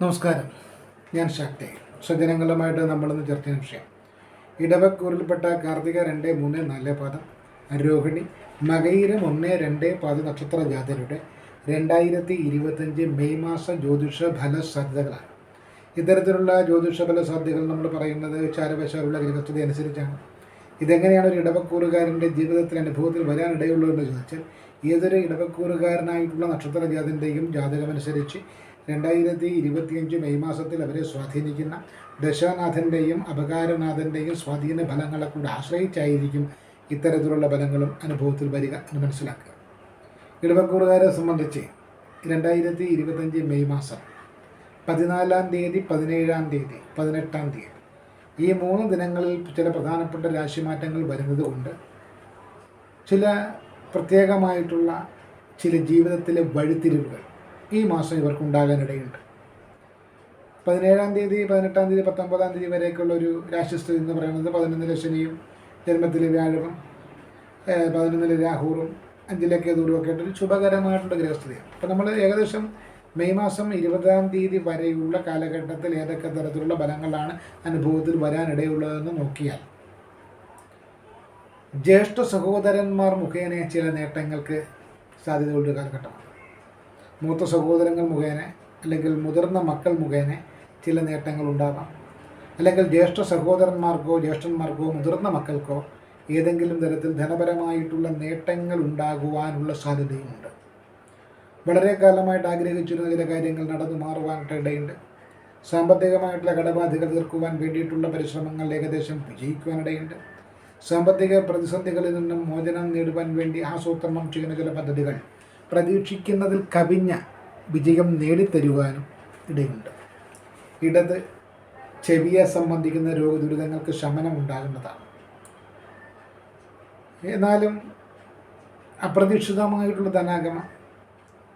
നമസ്കാരം. ഞാൻ ശക്തി. സ്വജനങ്ങളുമായിട്ട് നമ്മളിന്ന് ചർച്ച ചെയ്യുന്ന വിഷയം. ഇടവക്കൂറിൽപ്പെട്ട കാർത്തിക രണ്ട് മൂന്ന് നാല് പാദം. രോഹിണി മകയിരം ഒന്ന് രണ്ട് പാതി നക്ഷത്ര ജാതരുടെ രണ്ടായിരത്തി ഇരുപത്തഞ്ച് മെയ് മാസ ജ്യോതിഷ ഫല സാധ്യതകളാണ്. ഇത്തരത്തിലുള്ള ജ്യോതിഷ ഫല സാധ്യതകൾ നമ്മൾ പറയുന്നത് ചാരവശാലുള്ള ഗ്രഹസ്ഥത അനുസരിച്ചാണ്. ഇതെങ്ങനെയാണ് ഒരു ഇടവക്കൂറുകാരന്റെ ജീവിതത്തിൽ അനുഭവത്തിൽ വരാനിടയുള്ളൂ എന്ന് ചോദിച്ചാൽ ഏതൊരു ഇടവക്കൂറുകാരനായിട്ടുള്ള നക്ഷത്ര ജാതിന്റെയും ജാതകമനുസരിച്ച് രണ്ടായിരത്തി ഇരുപത്തിയഞ്ച് മെയ് മാസത്തിൽ അവരെ സ്വാധീനിക്കുന്ന ദശാനാഥന്റെയും അപകാരനാഥന്റെയും സ്വാധീന ഫലങ്ങളെ കൂടെ ആശ്രയിച്ചായിരിക്കും ഇത്തരത്തിലുള്ള ഫലങ്ങളും അനുഭവത്തിൽ വരിക എന്ന് മനസ്സിലാക്കുക. ഇടവക്കൂറുകാരെ സംബന്ധിച്ച് രണ്ടായിരത്തി ഇരുപത്തഞ്ച് മെയ് മാസം പതിനാലാം തീയതി പതിനേഴാം തീയതി പതിനെട്ടാം തീയതി ഈ മൂന്ന് ദിനങ്ങളിൽ ചില പ്രധാനപ്പെട്ട രാശിമാറ്റങ്ങൾ വരുന്നത് കൊണ്ട് ചില പ്രത്യേകമായിട്ടുള്ള ചില ജീവിതത്തിലെ വഴിത്തിരിവുകൾ ഈ മാസം ഇവർക്കുണ്ടാകാനിടയുണ്ട്. പതിനേഴാം തീയതി പതിനെട്ടാം തീയതി പത്തൊമ്പതാം തീയതി വരെയൊക്കെയുള്ള ഒരു രാശിസ്ഥിതി എന്ന് പറയുന്നത് പതിനൊന്നിലെ ശനിയും ജന്മത്തിലെ വ്യാഴവും പതിനൊന്നിലെ രാഹുറും അഞ്ചിലെ കേതുവും ഒക്കെ ആയിട്ടൊരു ശുഭകരമായിട്ടുള്ള ഗ്രഹസ്ഥിതിയാണ്. അപ്പോൾ നമ്മൾ ഏകദേശം മെയ് മാസം ഇരുപതാം തീയതി വരെയുള്ള കാലഘട്ടത്തിൽ ഏതൊക്കെ തരത്തിലുള്ള ഫലങ്ങളാണ് അനുഭവത്തിൽ വരാനിടയുള്ളതെന്ന് നോക്കിയാൽ ജ്യേഷ്ഠ സഹോദരന്മാർ മുഖേന ചില നേട്ടങ്ങൾക്ക് സാധ്യതയുള്ള കാലഘട്ടമാണ്. മൂത്ത സഹോദരങ്ങൾ മുഖേന അല്ലെങ്കിൽ മുതിർന്ന മക്കൾ മുഖേന ചില നേട്ടങ്ങൾ ഉണ്ടാകാം. അല്ലെങ്കിൽ ജ്യേഷ്ഠ സഹോദരന്മാർക്കോ ജ്യേഷ്ഠന്മാർക്കോ മുതിർന്ന മക്കൾക്കോ ഏതെങ്കിലും തരത്തിൽ ധനപരമായിട്ടുള്ള നേട്ടങ്ങൾ ഉണ്ടാകുവാനുള്ള സാധ്യതയുമുണ്ട്. വളരെ കാലമായിട്ട് ആഗ്രഹിച്ചിരുന്ന ചില കാര്യങ്ങൾ നടന്നു മാറുവാനായിട്ട് ഇടയുണ്ട്. സാമ്പത്തികമായിട്ടുള്ള കടബാധ്യത തീർക്കുവാൻ വേണ്ടിയിട്ടുള്ള പരിശ്രമങ്ങൾ ഏകദേശം വിജയിക്കുവാനിടയുണ്ട് സാമ്പത്തിക പ്രതിസന്ധികളിൽ നിന്നും മോചനം നേടുവാൻ വേണ്ടി ആസൂത്രണം ചെയ്യുന്ന ചില പദ്ധതികൾ പ്രതീക്ഷിക്കുന്നതിൽ കവിഞ്ഞ വിജയം നേടിത്തരുവാനും ഇടയുണ്ട്. ഇടത് ചെവിയെ സംബന്ധിക്കുന്ന രോഗദുരിതങ്ങൾക്ക് ശമനം ഉണ്ടാകുന്നതാണ് എന്നാലും അപ്രതീക്ഷിതമായിട്ടുള്ള ധനാഗമം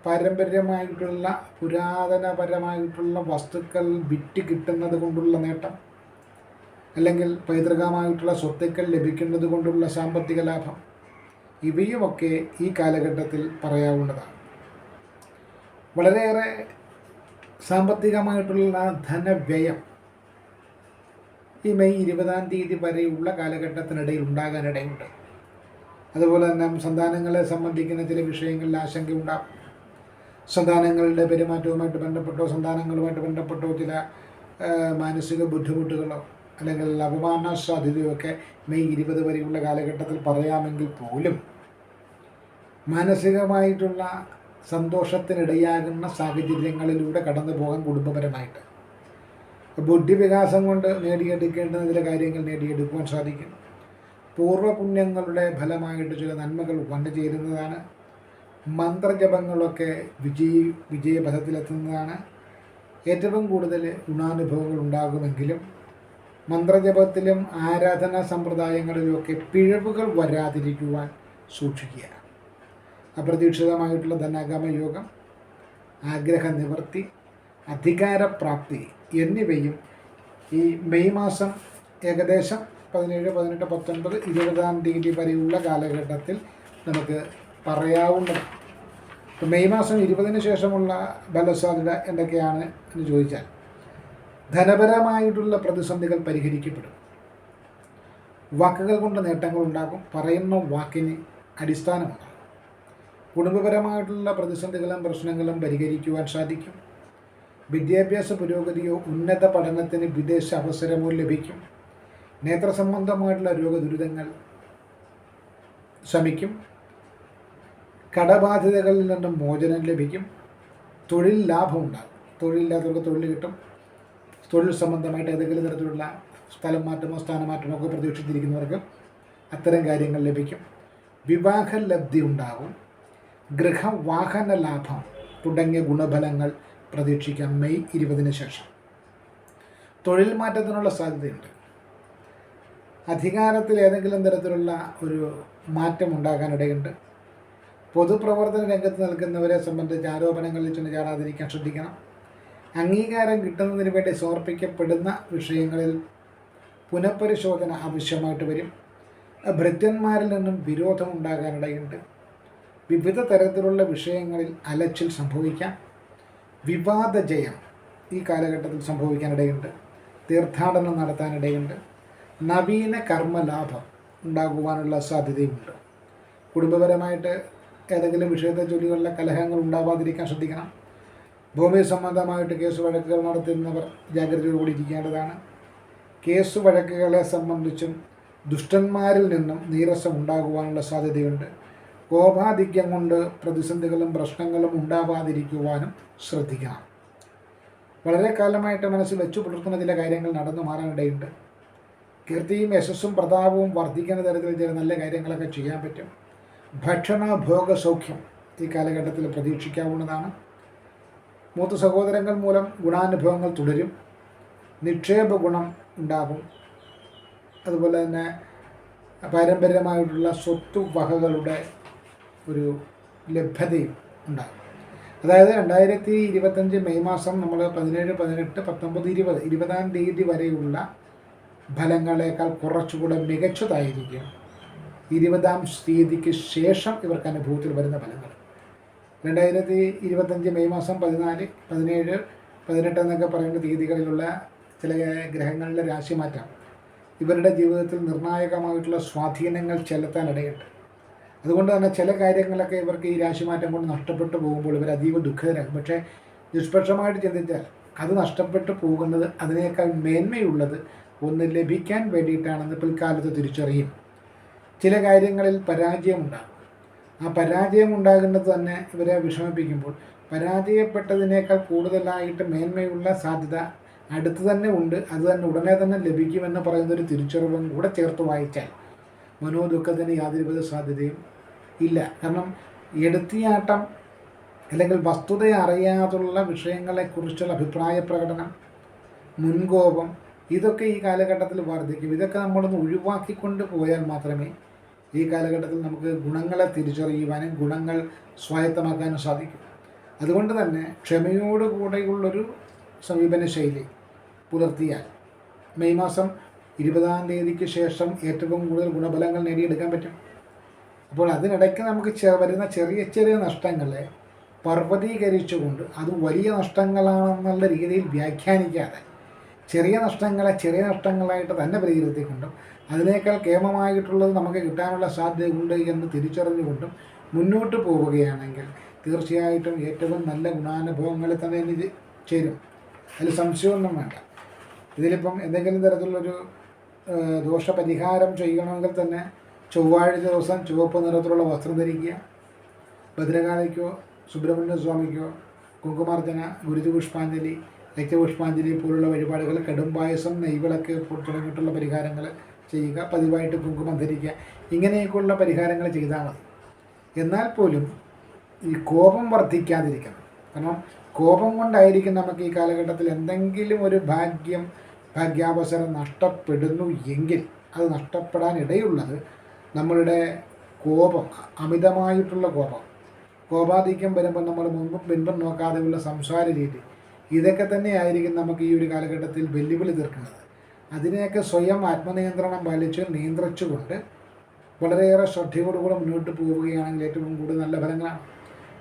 പാരമ്പര്യമായിട്ടുള്ള പുരാതനപരമായിട്ടുള്ള വസ്തുക്കൾ വിറ്റ് കിട്ടുന്നത് കൊണ്ടുള്ള നേട്ടം അല്ലെങ്കിൽ പൈതൃകമായിട്ടുള്ള സ്വത്തുക്കൾ ലഭിക്കുന്നത് കൊണ്ടുള്ള സാമ്പത്തിക ലാഭം ഇവയുമൊക്കെ ഈ കാലഘട്ടത്തിൽ പറയാവുന്നതാണ്. വളരെയേറെ സാമ്പത്തികമായിട്ടുള്ള ധനവ്യയം ഈ മെയ് ഇരുപതാം തീയതി വരെയുള്ള കാലഘട്ടത്തിനിടയിൽ ഉണ്ടാകാനിടയുണ്ട്. അതുപോലെ തന്നെ സന്താനങ്ങളെ സംബന്ധിക്കുന്ന ചില വിഷയങ്ങളിൽ ആശങ്കയുണ്ടാകും സന്താനങ്ങളുടെ പെരുമാറ്റവുമായിട്ട് ബന്ധപ്പെട്ടോ സന്താനങ്ങളുമായിട്ട് ബന്ധപ്പെട്ടോ ചില മാനസിക ബുദ്ധിമുട്ടുകളോ അല്ലെങ്കിൽ അപമാന സാധ്യതയോ ഒക്കെ മെയ് ഇരുപത് വരെയുള്ള കാലഘട്ടത്തിൽ പറയാമെങ്കിൽ പോലും മാനസികമായിട്ടുള്ള സന്തോഷത്തിനിടയാകുന്ന സാഹചര്യങ്ങളിലൂടെ കടന്നു പോകാൻ കുടുംബപരമായിട്ട്. ബുദ്ധിവികാസം കൊണ്ട് നേടിയെടുക്കേണ്ടുന്ന ചില കാര്യങ്ങൾ നേടിയെടുക്കുവാൻ സാധിക്കും. പൂർവപുണ്യങ്ങളുടെ ഫലമായിട്ട് ചില നന്മകൾ വന്നു ചേരുന്നതാണ്. മന്ത്രജപങ്ങളൊക്കെ വിജയ വിജയപഥത്തിലെത്തുന്നതാണ്. ഏറ്റവും കൂടുതൽ ഗുണാനുഭവങ്ങൾ ഉണ്ടാകുമെങ്കിലും മന്ത്രജപത്തിലും ആരാധനാ സമ്പ്രദായങ്ങളിലുമൊക്കെ പിഴവുകൾ വരാതിരിക്കുവാൻ സൂക്ഷിക്കുക. അപ്രതീക്ഷിതമായിട്ടുള്ള ധനാഗമ യോഗം ആഗ്രഹ നിവൃത്തി അധികാരപ്രാപ്തി എന്നിവയും ഈ മെയ് മാസം ഏകദേശം പതിനേഴ് പതിനെട്ട് പത്തൊൻപത് ഇരുപതാം തീയതി വരെയുള്ള കാലഘട്ടത്തിൽ നമുക്ക് പറയാവുന്നതാണ്. ഇപ്പം മെയ് മാസം ഇരുപതിന് ശേഷമുള്ള ബലസാധ്യത എന്തൊക്കെയാണ് എന്ന് ചോദിച്ചാൽ ധനപരമായിട്ടുള്ള പ്രതിസന്ധികൾ പരിഹരിക്കപ്പെടും. വാക്കുകൾ കൊണ്ട് നേട്ടങ്ങൾ ഉണ്ടാകും പറയുന്ന വാക്കിന് അടിസ്ഥാനമുണ്ടാകും. കുടുംബപരമായിട്ടുള്ള പ്രതിസന്ധികളും പ്രശ്നങ്ങളും പരിഹരിക്കുവാൻ സാധിക്കും. വിദ്യാഭ്യാസ പുരോഗതിയോ ഉന്നത പഠനത്തിന് വിദേശ അവസരമോ ലഭിക്കും. നേത്ര സംബന്ധമായിട്ടുള്ള രോഗദുരിതങ്ങൾ ശമിക്കും. കടബാധ്യതകളിൽ നിന്നും മോചനം ലഭിക്കും. തൊഴിൽ ലാഭം ഉണ്ടാകും. തൊഴിലില്ലാത്തവർക്ക് തൊഴിൽ കിട്ടും. തൊഴിൽ സംബന്ധമായിട്ട് ഏതെങ്കിലും തരത്തിലുള്ള സ്ഥലം മാറ്റമോ സ്ഥാനമാറ്റമോ ഒക്കെ പ്രതീക്ഷിച്ചിരിക്കുന്നവർക്ക് അത്തരം കാര്യങ്ങൾ ലഭിക്കും. വിവാഹ ലബ്ധി ഉണ്ടാകും. ഗൃഹവാഹന ലാഭം തുടങ്ങിയ ഗുണഫലങ്ങൾ പ്രതീക്ഷിക്കാം മെയ് ഇരുപതിന് ശേഷം. തൊഴിൽ മാറ്റത്തിനുള്ള സാധ്യതയുണ്ട്. അധികാരത്തിൽ ഏതെങ്കിലും തരത്തിലുള്ള ഒരു മാറ്റം ഉണ്ടാകാനിടയുണ്ട്. പൊതുപ്രവർത്തന രംഗത്ത് നിൽക്കുന്നവരെ സംബന്ധിച്ച് ആരോപണങ്ങളിൽ ചെന്ന് ചാടാതിരിക്കാൻ ശ്രദ്ധിക്കണം. അംഗീകാരം കിട്ടുന്നതിന് വേണ്ടി സമർപ്പിക്കപ്പെടുന്ന വിഷയങ്ങളിൽ പുനഃപരിശോധന ആവശ്യമായിട്ട് വരും. ഭൃത്യന്മാരിൽ നിന്നും വിരോധം ഉണ്ടാകാനിടയുണ്ട്. വിവിധ തരത്തിലുള്ള വിഷയങ്ങളിൽ അലച്ചിൽ സംഭവിക്കാം. വിവാദ ജയം ഈ കാലഘട്ടത്തിൽ സംഭവിക്കാനിടയുണ്ട്. തീർത്ഥാടനം നടത്താനിടയുണ്ട്. നവീന കർമ്മലാഭം ഉണ്ടാകുവാനുള്ള സാധ്യതയുമുണ്ട്. കുടുംബപരമായിട്ട് ഏതെങ്കിലും വിഷയത്തെ ചൊല്ലിയുള്ള കലഹങ്ങൾ ഉണ്ടാവാതിരിക്കാൻ ശ്രദ്ധിക്കണം. ഭൂമി സംബന്ധമായിട്ട് കേസ് വഴക്കുകൾ നടത്തുന്നവർ ജാഗ്രതയോടുകൂടി ഇരിക്കേണ്ടതാണ്. കേസ് വഴക്കുകളെ സംബന്ധിച്ചും ദുഷ്ടന്മാരിൽ നിന്നും നീരസം ഉണ്ടാകുവാനുള്ള സാധ്യതയുണ്ട്. കോപാധിക്യം കൊണ്ട് പ്രതിസന്ധികളും പ്രശ്നങ്ങളും ഉണ്ടാവാതിരിക്കുവാനും ശ്രദ്ധിക്കണം. വളരെ കാലമായിട്ട് മനസ്സിൽ വെച്ചു പുലർത്തുന്ന ചില കാര്യങ്ങൾ നടന്നു മാറാനിടയുണ്ട്. കീർത്തിയും യശസ്സും പ്രതാപവും വർദ്ധിക്കുന്ന തരത്തിൽ ചില നല്ല കാര്യങ്ങളൊക്കെ ചെയ്യാൻ പറ്റും. ഭക്ഷണ ഭോഗ സൗഖ്യം ഈ കാലഘട്ടത്തിൽ പ്രതീക്ഷിക്കാവുന്നതാണ്. മൂത്ത സഹോദരങ്ങൾ മൂലം ഗുണാനുഭവങ്ങൾ തുടരും. നിക്ഷേപ ഗുണം ഉണ്ടാകും. അതുപോലെ തന്നെ പാരമ്പര്യമായിട്ടുള്ള സ്വത്ത് വകകളുടെ ഒരു ലഭ്യതയും ഉണ്ടാകും. അതായത് രണ്ടായിരത്തി ഇരുപത്തഞ്ച് മെയ് മാസം നമ്മൾ പതിനേഴ് പതിനെട്ട് പത്തൊമ്പത് ഇരുപത് ഇരുപതാം തീയതി വരെയുള്ള ഫലങ്ങളേക്കാൾ കുറച്ചുകൂടെ മികച്ചതായിരിക്കും. ഇരുപതാം തീയതിക്ക് ശേഷം ഇവർക്ക് അനുഭവത്തിൽ വരുന്ന ഫലങ്ങൾ. രണ്ടായിരത്തി ഇരുപത്തഞ്ച് മെയ് മാസം പതിനാല് പതിനേഴ് പതിനെട്ട് എന്നൊക്കെ പറയുന്ന തീയതികളിലുള്ള ചില ഗ്രഹങ്ങളിലെ രാശിമാറ്റം ഇവരുടെ ജീവിതത്തിൽ നിർണായകമായിട്ടുള്ള സ്വാധീനങ്ങൾ ചെലുത്താൻ ചെലുത്താനിടയുണ്ട്. അതുകൊണ്ട് തന്നെ ചില കാര്യങ്ങളൊക്കെ ഇവർക്ക് ഈ രാശിമാറ്റം കൊണ്ട് നഷ്ടപ്പെട്ടു പോകുമ്പോൾ ഇവർ അതീവ ദുഃഖിതരാകും പക്ഷേ നിഷ്പക്ഷമായിട്ട് ചിന്തിച്ചാൽ അത് നഷ്ടപ്പെട്ടു പോകുന്നത് അതിനേക്കാൾ മേന്മയുള്ളത് ഒന്ന് ലഭിക്കാൻ വേണ്ടിയിട്ടാണെന്ന് പിൽക്കാലത്ത് തിരിച്ചറിയും. ചില കാര്യങ്ങളിൽ പരാജയമുണ്ടാകും. ആ പരാജയം ഉണ്ടാകുന്നത് തന്നെ ഇവരെ വിഷമിപ്പിക്കുമ്പോൾ പരാജയപ്പെട്ടതിനേക്കാൾ കൂടുതലായിട്ട് മേന്മയുള്ള സാധ്യത അടുത്ത് തന്നെ ഉണ്ട്. അത് തന്നെ ഉടനെ തന്നെ ലഭിക്കുമെന്ന് പറയുന്നൊരു തിരിച്ചറിവും കൂടെ ചേർത്ത് വായിച്ചാൽ മനോദുഃഖത്തിന് യാതൊരുവിധ സാധ്യതയും ഇല്ല. കാരണം എടുത്തിയാട്ടം അല്ലെങ്കിൽ വസ്തുത അറിയാതുള്ള വിഷയങ്ങളെക്കുറിച്ചുള്ള അഭിപ്രായ പ്രകടനം മുൻകോപം ഇതൊക്കെ ഈ കാലഘട്ടത്തിൽ വർദ്ധിക്കും ഇതൊക്കെ നമ്മളൊന്ന് ഒഴിവാക്കിക്കൊണ്ട് പോയാൽ മാത്രമേ ഈ കാലഘട്ടത്തിൽ നമുക്ക് ഗുണങ്ങളെ തിരിച്ചറിയുവാനും ഗുണങ്ങൾ സ്വായത്തമാക്കാനും സാധിക്കും. അതുകൊണ്ട് തന്നെ ക്ഷമയോടുകൂടെയുള്ളൊരു സമീപന ശൈലി പുലർത്തിയാൽ മെയ് മാസം ഇരുപതാം തീയതിക്ക് ശേഷം ഏറ്റവും കൂടുതൽ ഗുണഫലങ്ങൾ നേടിയെടുക്കാൻ പറ്റും. അപ്പോൾ അതിനിടയ്ക്ക് നമുക്ക് വരുന്ന ചെറിയ ചെറിയ നഷ്ടങ്ങളെ പർവതീകരിച്ചുകൊണ്ട് അത് വലിയ നഷ്ടങ്ങളാണെന്നുള്ള രീതിയിൽ വ്യാഖ്യാനിക്കാതെ ചെറിയ നഷ്ടങ്ങളെ ചെറിയ നഷ്ടങ്ങളായിട്ട് തന്നെ വിലയിരുത്തിക്കൊണ്ടും അതിനേക്കാൾ കേമമായിട്ടുള്ളത് നമുക്ക് കിട്ടാനുള്ള സാധ്യതയുണ്ട് എന്ന് തിരിച്ചറിഞ്ഞുകൊണ്ടും മുന്നോട്ട് പോവുകയാണെങ്കിൽ തീർച്ചയായിട്ടും ഏറ്റവും നല്ല ഗുണാനുഭവങ്ങളിൽ തന്നെ ചേരും. അതിൽ സംശയമൊന്നും വേണ്ട. ഇതിലിപ്പം എന്തെങ്കിലും തരത്തിലുള്ളൊരു ദോഷപരിഹാരം ചെയ്യണമെങ്കിൽ തന്നെ ചൊവ്വാഴ്ച ദിവസം ചുവപ്പ് നിറത്തിലുള്ള വസ്ത്രം ധരിക്കുക. ഭദ്രകാളിക്കോ സുബ്രഹ്മണ്യ സ്വാമിക്കോ കുങ്കുമാർജന ഗുരുതി പുഷ്പാഞ്ജലി രക്തപുഷ്പാഞ്ജലി പോലുള്ള വഴിപാടുകൾ കടുംപായസം നെയ്വിളക്ക് തുടങ്ങിയിട്ടുള്ള പരിഹാരങ്ങൾ ചെയ്യുക. പതിവായിട്ട് കുങ്കുമം ധരിക്കുക. ഇങ്ങനെയൊക്കെയുള്ള പരിഹാരങ്ങൾ ചെയ്താൽ മതി. എന്നാൽ പോലും ഈ കോപം വർദ്ധിക്കാതിരിക്കണം. കാരണം കോപം കൊണ്ടായിരിക്കും നമുക്ക് ഈ കാലഘട്ടത്തിൽ എന്തെങ്കിലും ഒരു ഭാഗ്യം ഭാഗ്യാവസരം നഷ്ടപ്പെടുന്നു എങ്കിൽ അത് നഷ്ടപ്പെടാൻ ഇടയുള്ളത് നമ്മളുടെ കോപം അമിതമായിട്ടുള്ള കോപം. കോപാധിക്യം വരുമ്പോൾ നമ്മൾ മുൻപും പിൻപും നോക്കാതെയുള്ള സംസാര രീതി. ഇതൊക്കെ തന്നെയായിരിക്കും നമുക്ക് ഈ ഒരു കാലഘട്ടത്തിൽ വെല്ലുവിളി തീർക്കുന്നത്. അതിനെയൊക്കെ സ്വയം ആത്മനിയന്ത്രണം പാലിച്ച് നിയന്ത്രിച്ചുകൊണ്ട് വളരെയേറെ ശ്രദ്ധയോടുകൂടെ മുന്നോട്ട് പോവുകയാണെങ്കിൽ ഏറ്റവും കൂടുതൽ നല്ല ഫലങ്ങളാണ്.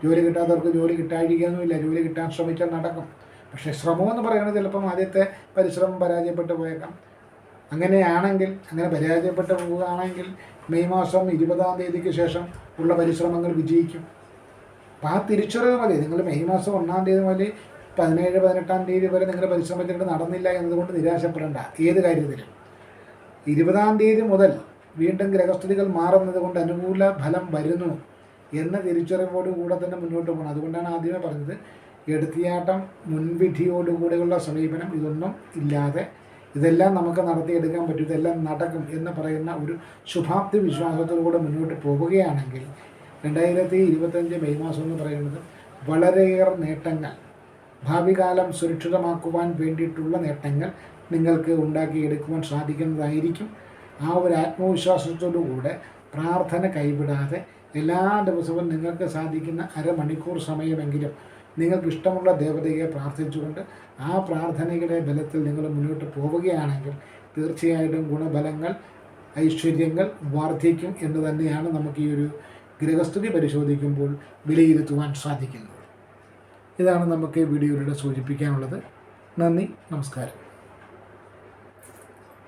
ജോലി കിട്ടാത്തവർക്ക് ജോലി കിട്ടാതിരിക്കുകയൊന്നുമില്ല ജോലി കിട്ടാൻ ശ്രമിച്ചാൽ നടക്കും. പക്ഷേ ശ്രമം എന്ന് പറയുന്നത് ചിലപ്പം ആദ്യത്തെ പരിശ്രമം പരാജയപ്പെട്ടു പോയേക്കാം. അങ്ങനെയാണെങ്കിൽ അങ്ങനെ പരാജയപ്പെട്ടു പോവുകയാണെങ്കിൽ മെയ് മാസം ഇരുപതാം തീയതിക്ക് ശേഷം ഉള്ള പരിശ്രമങ്ങൾ വിജയിക്കും. അപ്പം ആ തിരിച്ചറിവ് മതി. നിങ്ങൾ മെയ് മാസം ഒന്നാം തീയതി മുതൽ പതിനേഴ് പതിനെട്ടാം തീയതി വരെ നിങ്ങൾ പരിശ്രമിച്ചിട്ട് നടന്നില്ല എന്നതുകൊണ്ട് നിരാശപ്പെടേണ്ട ഏത് കാര്യത്തിലും. ഇരുപതാം തീയതി മുതൽ വീണ്ടും ഗ്രഹസ്ഥിതികൾ മാറുന്നത് കൊണ്ട് അനുകൂല ഫലം വരുന്നു എന്ന തിരിച്ചറിവോടുകൂടെ തന്നെ മുന്നോട്ട് പോകണം. അതുകൊണ്ടാണ് ആദ്യമേ പറഞ്ഞത് എടുത്തിയാട്ടം മുൻവിധിയോടുകൂടെയുള്ള സമീപനം ഇതൊന്നും ഇല്ലാതെ ഇതെല്ലാം നമുക്ക് നടത്തിയെടുക്കാൻ പറ്റും ഇതെല്ലാം നടക്കും എന്ന് പറയുന്ന ഒരു ശുഭാപ്തി വിശ്വാസത്തോടുകൂടെ മുന്നോട്ട് പോവുകയാണെങ്കിൽ രണ്ടായിരത്തി ഇരുപത്തഞ്ച് മെയ് മാസം എന്ന് പറയുന്നത് വളരെയേറെ നേട്ടങ്ങൾ ഭാവി കാലം സുരക്ഷിതമാക്കുവാൻ വേണ്ടിയിട്ടുള്ള നേട്ടങ്ങൾ നിങ്ങൾക്ക് ഉണ്ടാക്കിയെടുക്കുവാൻ സാധിക്കുന്നതായിരിക്കും. ആ ഒരു ആത്മവിശ്വാസത്തോടുകൂടെ പ്രാർത്ഥന കൈവിടാതെ എല്ലാ ദിവസവും നിങ്ങൾക്ക് സാധിക്കുന്ന അരമണിക്കൂർ സമയമെങ്കിലും നിങ്ങൾക്ക് ഇഷ്ടമുള്ള ദേവതയെ പ്രാർത്ഥിച്ചുകൊണ്ട് ആ പ്രാർത്ഥനയുടെ ബലത്തിൽ നിങ്ങൾ മുന്നോട്ട് പോവുകയാണെങ്കിൽ തീർച്ചയായിട്ടും ഗുണബലങ്ങൾ ഐശ്വര്യങ്ങൾ വർദ്ധിക്കും എന്ന് തന്നെയാണ് നമുക്ക് ഈ ഒരു ഗ്രഹസ്ഥിതി പരിശോധിക്കുമ്പോൾ വിലയിരുത്തുവാൻ സാധിക്കുന്നത്. ഇതാണ് നമുക്ക് വീഡിയോയിലൂടെ സൂചിപ്പിക്കാനുള്ളത്. നന്ദി നമസ്കാരം.